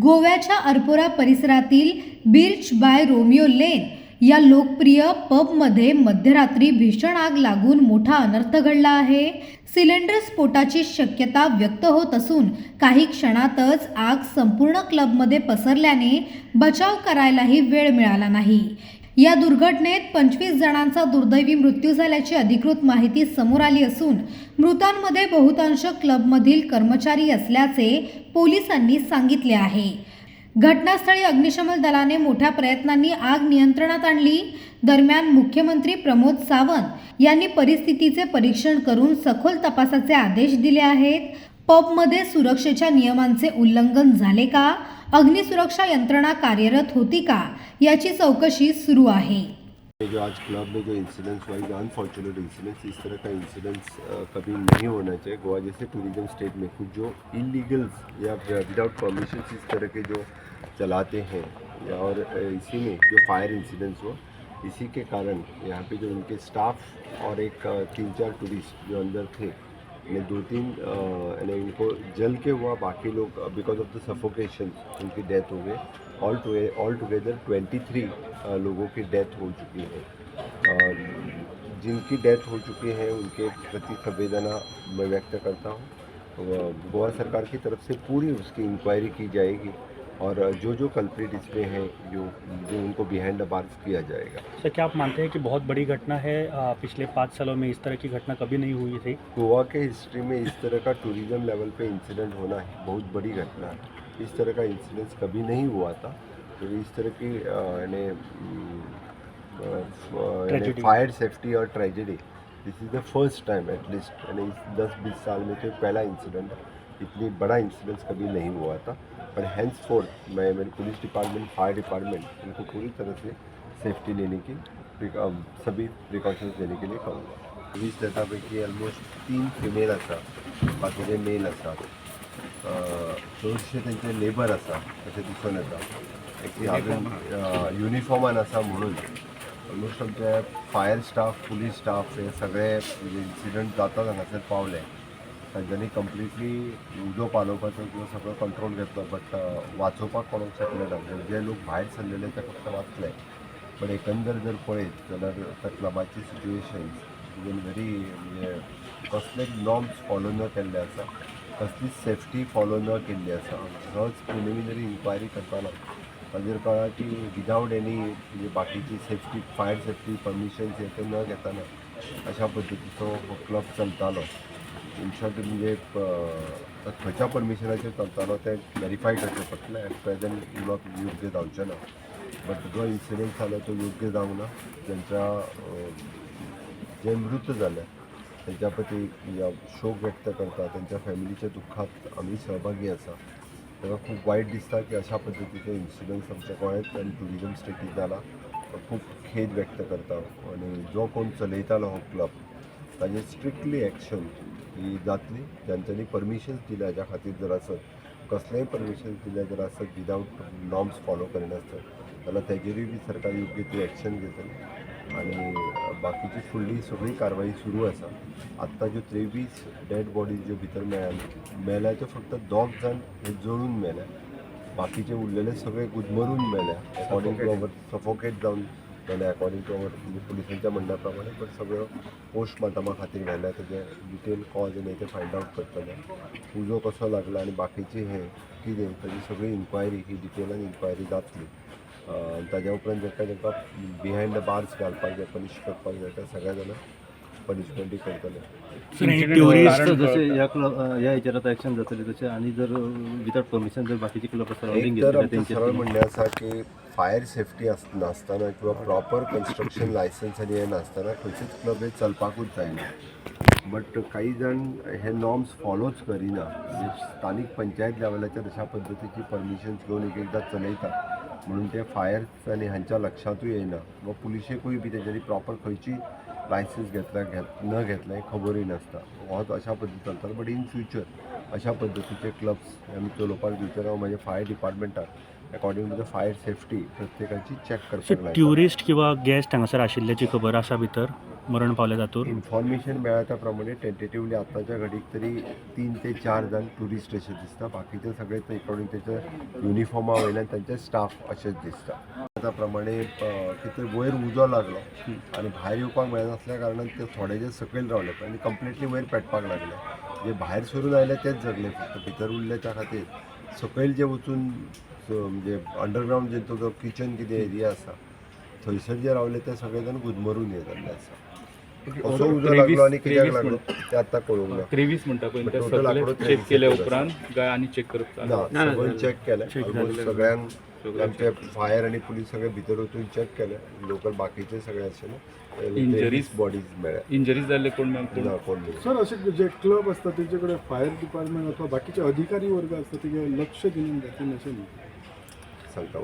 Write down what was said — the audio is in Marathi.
गोव्याच्या अर्पोरा परिसरातील बिर्च बाय रोमिओ लेन या लोकप्रिय पबमध्ये मध्यरात्री भीषण आग लागून मोठा अनर्थ घडला आहे. सिलेंडर स्फोटाची शक्यता व्यक्त होत असून काही क्षणातच आग संपूर्ण क्लबमध्ये पसरल्याने बचाव करायलाही वेळ मिळाला नाही. या दुर्घटनेत पंचवीस जणांचा दुर्दैवी मृत्यू झाल्याची अधिकृत माहिती समोर आली असून मृतांमध्ये बहुतांश क्लबमधील कर्मचारी असल्याचे पोलिसांनी सांगितले आहे. घटनास्थळी अग्निशमन दलाने मोठ्या प्रयत्नांनी आग नियंत्रणात आणली. दरम्यान मुख्यमंत्री प्रमोद सावंत यांनी परिस्थितीचे परीक्षण करून सखोल तपासाचे आदेश दिले आहेत. पबमध्ये सुरक्षेच्या नियमांचे उल्लंघन झाले का? अग्निसुरक्षा यंत्रणा कार्यरत होती का? याची चौकशी सुरू आहे. जो आज क्लब में जो इंसिडेंट्स हुआ जो अनफॉर्चुनेट इंसिडेंट्स इस तरह का इंसिडेंट्स कभी नहीं होना चाहिए. गोवा जैसे टूरिज्म स्टेट में कुछ जो इलीगल्स या विदाउट परमिशन इस तरह के जो चलाते हैं और इसी में जो फायर इंसिडेंट्स हुआ इसी के कारण यहाँ पे जो उनके स्टाफ और एक तीन चार टूरिस्ट जो अंदर थे ने दो तीन यानी इनको जल के हुआ बाकी लोग बिकॉज़ ऑफ़ द सफोकेशन उनकी डेथ हो गई। All to all together twenty three लोगों की डेथ हो चुकी है। और जिनकी डेथ हो चुकी है, उनके प्रति संवेदना मैं व्यक्त करता हूँ। गोवा सरकार की तरफ़ से पूरी उसकी इंक्वायरी की जाएगी। और जो जो कल्प्रिट इसमें हैं जो जो उनको बिहाइंड द बार्स किया जाएगा। सर क्या आप मानते हैं कि बहुत बड़ी घटना है आ, पिछले पाँच सालों में इस तरह की घटना कभी नहीं हुई थी? गोवा के हिस्ट्री में इस तरह का टूरिज़्म लेवल पे इंसिडेंट होना है बहुत बड़ी घटना है। इस तरह का इंसिडेंस कभी नहीं हुआ था। तो इस तरह की यानी फायर सेफ्टी और tragedy this is the first time at least यानी इस दस बीस साल में तो पहला इंसिडेंट इतनी बड़ा इंसिडेंस कभी नहीं हुआ था। पर हैंड्स फोर्थ मैं मेरे पुलिस डिपार्टमेंट फायर डिपार्टमेंट इनको पूरी तरह से सेफ्टी लेने की um, सभी प्रिकॉशंस लेने के लिए कहूँगा। वीस जणांपैकी ऑलमोस्ट तीन फिमेल आसा बाकीचे मेल आसात चडशे तेंचे लेबर आसा अशें दिसून येता एक हांवें युनिफॉर्मान आसा म्हणून ऑलमोस्ट आमचे फायर स्टाफ पुलीस स्टाफ हे सगळे इन्सिडंट जाता हांगासर पावले तांच्यांनी कंप्लिटली उजो पालोवपाचो किंवा सगळो कंट्रोल घेतलो बट वाचोवपाक कोणाक शकले ना म्हणजे जे लोक भायर सरलेले ते फक्त वाचले. पण एकंदर जर पळयत जाल्यार त्या क्लबाची सिच्युएशन इवन व्हेरी म्हणजे कसले नॉर्म्स फॉलो न केल्ले आसा कसलीच सेफ्टी फॉलो न केल्ली आसा सहज प्रिलिमिनरी इन्क्वायरी करताना ताजेर कळ्ळां की विदावट एनी म्हणजे बाकीची सेफ्टी फायर सेफ्टी परमिशन्स हे ते न घेताना अशा पद्दतीचो क्लब चलतालो इन म्हणजे खंयच्या परमिशनाचेर चलतालो तें क्लॅरिफाय करचें पडटलें एट प्रेझेंट उलोवप योग्य जावचें ना. बट जो इन्सिडंट जालो तो योग्य जावंक ना. तेंच्या जे मृत जाले तेंच्या प्रती शोक व्यक्त करता तेंच्या फॅमिलीच्या दुःखात आम्ही सहभागी आसा तेव्हा खूप वाईट दिसता की अशा पद्धतीचे इन्सिडंट्स आमच्या गोंयांत आनी ट्युरिजम स्टेटीत जाला खूब खूप खेद व्यक्त करता आणि जो कोण चलयतालो हो क्लब ताजेर स्ट्रिक्टली एक्शन ही जातली ज्यांच्यांनी परमिशन्स दिल्या हाज्या खातीर जर आसत कसलेंय परमिशन्स दिल्या जर आसत विदावट नॉर्म्स फॉलो करिनासत जाल्यार तेजेरूय बी सरकार योग्य ती एक्शन घेतली. आणि बाकीची फुडली सगळी कारवाई सुरू आसा आत्ता ज्यो त्रेवीस डेड बॉडीज ज्यो भितर मेळ्या मेल्या त्यो फक्त दोग जाण हे जळून मेल्या. बाकीचे उरलेले सगळे गुदमरून मेल्या. अकॉर्डिंग टू अवर सफोकेट जावन मेल्या अकॉर्डिंग टू अवर म्हणजे पुलिसांच्या म्हणण्याप्रमाणे पण सगळं पोस्टमॉर्टमा खातीर व्हेल्या तेजे डिटेल कॉज आनी ते फायंड आउट करतले उजो कसो लागला आनी बाकीचे हे कितें ताजी सगळी इन्क्वायरी ही डिटेलान इन्क्वायरी जातली ताज्या उपरांत जेका जेका बिहायंड द बार्स घालपाक जाय पनिश करपाक जाय त्या सगळ्या जाणां पनिशमेंटूय करतले टुरिस्ट जसे या क्लब या हेचेर ॲक्शन जातली तशें आनी जर विदाउट परमिशन जर बाकीचे क्लब आमचं सरळ म्हणणें आसा की फायर सेफ्टी नासतना किंवा प्रॉपर कन्स्ट्रक्शन लायसन्स आनी हें नासतना खंयचेच क्लब हे चलपाकूच जायना बट काही जाण हे नॉर्म्स फॉलोच करिना. म्हणजे स्थानीक पंचायत लेवलाचेर अशा पद्दतीची परमिशन्स घेवन एक एकदां चलयता म्हणून ते फायर आनी हांच्या लक्षातूय येयना वा पुलिशेकूय बी तेजेरी प्रॉपर खंयची लायसन्स घेतल्या घेत न घेतल्या हें खबरूय नासता. हो अशा पद्दतीन चलता बट इन फ्युचर अशा पद्दतीचे क्लब्स आमी चलोवपाक फ्युचर हांव म्हाज्या fire डिपार्टमेंटाक according to the fire safety प्रत्येकाची चॅक करपाक लायता ट्युरिस्ट किंवा गेस्ट हांगासर आशिल्ल्याची खबर आसा भितर मरण पावले तातूंत इन्फॉर्मेशन मेळ्ळा त्या प्रमाणे टेंटेटिवली आतांच्या घडीक तरी तीन ते चार जाण ट्युरिस्ट अशे दिसता बाकीचे सगळे अकॉर्डिंग तेच्या युनिफॉर्मा वयल्यान तांचे स्टाफ अशेच दिसता त्या प्रमाणे कितें वयर उजो लागलो आनी भायर येवपाक मेळनासल्या कारणान ते थोडे जे सकयल रावले आनी कंप्लिटली वयर पेटपाक लागले. जे भायर सरून आयले तेच जगले फक्त भितर उरले त्या खातीर. सकयल जे वचून म्हणजे अंडरग्रावंड जे तो जो किचन कितें एरिया आसा थंयसर जे रावले ते सगळे जाण गुदमरून ये जाल्ले आसा असो उजो लागलो आनी कित्याक लागलो. ते आतां कळूंक ना त्रेवीस म्हणटा पळय ते Total सगळे आंकडो चेक केले 23 उपरांत काय आनी चेक करप चालू. ना सगळें चॅक केलें. Almost सगळ्यांक आमचे फायर आनी पुलीस सगळे भितर वचून चॅक केले. लोकल बाकीचे सगळे आशिल्ले Injuries? बॉडीज मेळ्ळ्या इंजरीज जाल्ले कोण कोण? ना कोण नाही. सर असे जे क्लब असतात त्यांच्याकडे फायर डिपार्टमेंट अथवा बाकीचे अधिकारी वर्ग असतात ते लक्ष दिले जाते सांगता